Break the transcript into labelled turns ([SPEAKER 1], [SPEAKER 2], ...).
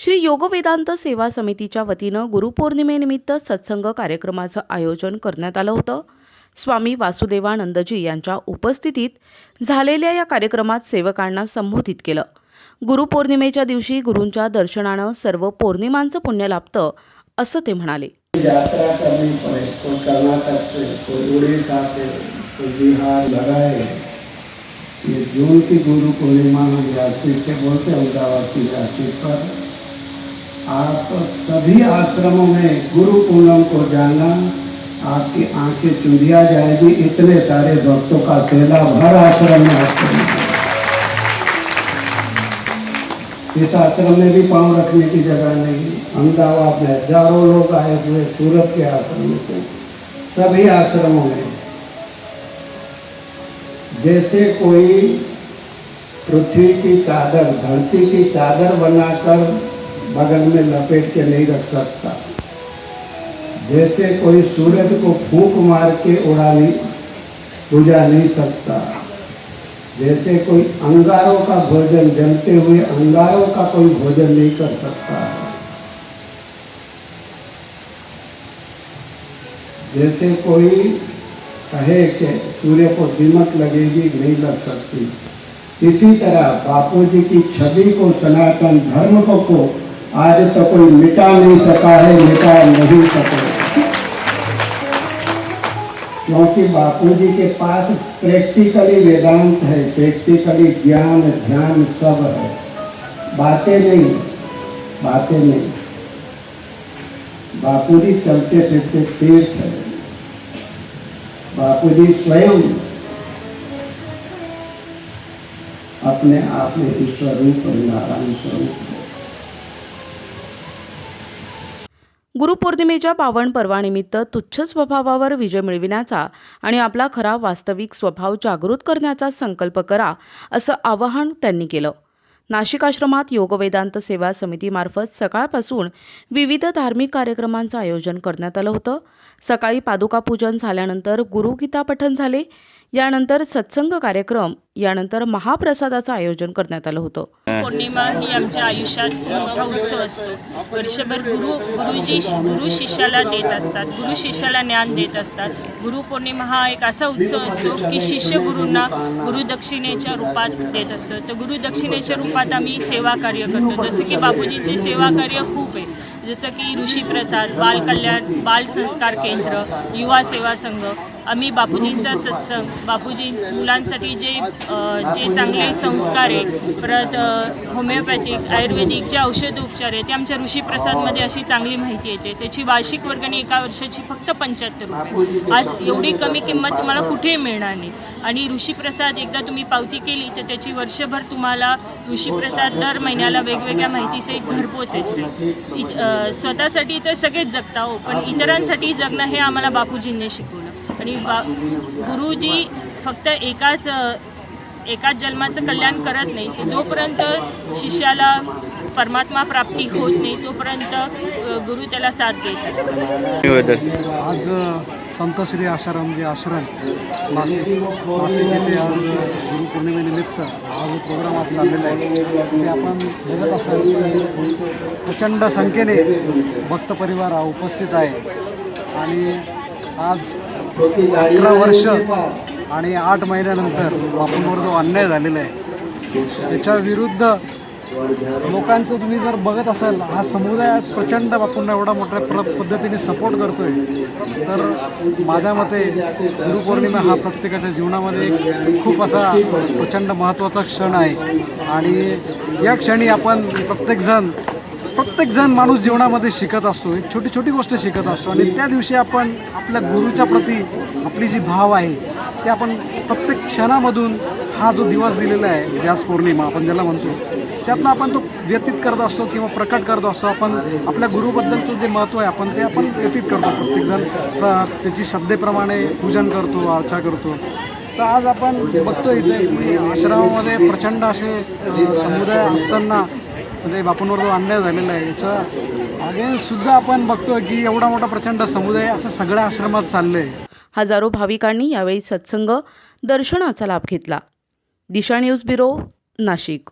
[SPEAKER 1] श्री योग वेदांत सेवा समितीच्या वतीनं गुरुपौर्णिमेनिमित्त सत्संग कार्यक्रमाचं आयोजन करण्यात आलं होतं. स्वामी वासुदेवानंदजी यांच्या उपस्थितीत झालेल्या या कार्यक्रमात सेवकांना संबोधित केलं. गुरुपौर्णिमेच्या दिवशी गुरूंच्या दर्शनानं सर्व पौर्णिमांचं पुण्य लाभतं असं ते म्हणाले.
[SPEAKER 2] यात्रा करनी पड़े कोई कर्नाटक से कोई उड़ीसा से कोई बिहार लगाए ये जून की गुरु पूर्णिमा हम व्यासपीठ से म्हणजे बोलते अहमदाबाद की व्यासपीठ पर आप सभी आश्रमों में गुरु पूनम को जाना आपकी आँखें चुंधिया जाएगी। इतने सारे भक्तों का सैलाब हर आश्रम में आपको इस आश्रम में भी पाँव रखने की जगह नहीं। अहमदाबाद में हज़ारों लोग आए हुए सूरत के आश्रम से। सभी आश्रमों में। जैसे कोई पृथ्वी की चादर, धरती की चादर बनाकर बगल में लपेट के नहीं रख सकता। जैसे कोई सूरज को फूक मार के उड़ा नहीं बुझा नहीं सकता। जैसे कोई अंगारों का भोजन जलते हुए अंगारों का कोई भोजन नहीं कर सकता। जैसे कोई कहे कि सूर्य को दीमक लगेगी नहीं लग सकती। इसी तरह बापू जी की छवि को सनातन धर्म को, को आज तो कोई मिटा नहीं सका है, मिटा नहीं सकेगा क्योंकि बापू जी के पास प्रैक्टिकली वेदांत है प्रैक्टिकली ज्ञान, ध्यान सब है। बातें नहीं बातें नहीं। बापू जी चलते फिरते तीर्थ है। बापू जी स्वयं अपने आप में ईश्वर रूप और नारायण स्वरूप है।
[SPEAKER 1] गुरुपौर्णिमेच्या पावन पर्वानिमित्त तुच्छ स्वभावावर विजय मिळविण्याचा आणि आपला खरा वास्तविक स्वभाव जागृत करण्याचा संकल्प करा असं आवाहन त्यांनी केलं. नाशिक आश्रमात योगवेदांत सेवा समितीमार्फत सकाळपासून विविध धार्मिक कार्यक्रमांचं आयोजन करण्यात आलं होतं. सकाळी पादुका पूजन झाल्यानंतर गुरुगीता पठण झाले. यानंतर सत्संग कार्यक्रम यानंतर महाप्रसादाचं आयोजन करण्यात आलं होतं.
[SPEAKER 3] पौर्णिमा ही आमच्या आयुष्यात मोठा उत्सव असतो. वर्षभर गुरु गुरुजी गुरु शिष्याला देत असतात गुरु शिष्याला ज्ञान देत असतात. गुरुपौर्णिमा हा एक असा उत्सव असतो की शिष्य गुरूंना गुरुदक्षिणेच्या रूपात देत असतो. तर गुरुदक्षिणेच्या रूपात आम्ही सेवा कार्य करतो. जसं की बापूजींचे सेवा कार्य खूप आहे. जसं की ऋषी प्रसाद बाल संस्कार केंद्र युवा सेवा संघ आम्ही बापूजींचा सत्संग बापूजी मुलांसाठी जे जे चांगले संस्कार आहे परत होमिओपॅथिक आयुर्वेदिक जे औषध उपचार आहे ते आमच्या ऋषीप्रसादमध्ये अशी चांगली माहिती येते. त्याची वार्षिक वर्गणी एका वर्षाची फक्त पंच्याहत्तर रुपये. आज एवढी कमी किंमत तुम्हाला कुठेही मिळणार नाही. आणि ऋषीप्रसाद एकदा तुम्ही पावती केली तर त्याची वर्षभर तुम्हाला ऋषीप्रसाद दर महिन्याला वेगवेगळ्या माहितीसहित घरपोच येते स्वतःसाठी तर सगळेच जगता हो पण इतरांसाठी जगणं हे आम्हाला बापूजींनी शिकवलं. आणि बा गुरुजी फक्त एकाच एकाच जन्माचं कल्याण करत नाही जोपर्यंत शिष्याला परमात्मा प्राप्ती होत नाही तोपर्यंत गुरु त्याला साथ देत
[SPEAKER 4] आज संत श्री आशाराम जे आश्रम नाशिक नाशिक येथे आज गुरुपौर्णिमेनिमित्त हा जो प्रोग्राम आज चाललेला आहे. ते आपण बघत असाल प्रचंड संख्येने भक्त परिवार हा उपस्थित आहे. आणि आज अकरा वर्ष आणि आठ महिन्यानंतर बापूंवर जो अन्याय झालेला आहे त्याच्या विरुद्ध लोकांचं तुम्ही जर बघत असाल हा समुदाय प्रचंड बापूंना एवढा मोठ्या प्र पद्धतीने सपोर्ट करतोय. तर माझ्या मते गुरुपौर्णिमा हा प्रत्येकाच्या जीवनामध्ये एक खूप असा प्रचंड महत्त्वाचा क्षण आहे. आणि या क्षणी आपण प्रत्येकजण प्रत्येकजण माणूस जीवनामध्ये शिकत असतो एक छोटी छोटी गोष्ट शिकत असतो. आणि त्या दिवशी आपण आपल्या गुरुच्या प्रती आपली जी भाव आहे ते आपण प्रत्येक क्षणामधून हा जो दिवस दिलेला आहे व्यास पौर्णिमा आपण ज्याला म्हणतो त्यातनं आपण तो व्यतीत करत असतो किंवा प्रकट करत असतो. आपण आपल्या गुरुबद्दलचं जे महत्त्व आहे आपण ते आपण व्यतीत करतो. प्रत्येकजण त्याची श्रद्धेप्रमाणे पूजन करतो अर्चा करतो. तर आज आपण बघतो इथे की आश्रमामध्ये प्रचंड असे समुदाय असताना म्हणजे बापूंवर जो अन्याय झालेला आहे याचा अगेन्स्ट सुद्धा आपण बघतोय की एवढा मोठा प्रचंड समुदाय असं सगळ्या आश्रमात चाललं आहे
[SPEAKER 1] हजारो भाविकांनी यावेळी सत्संग दर्शनाचा लाभ घेतला. Disha news bureau Nashik.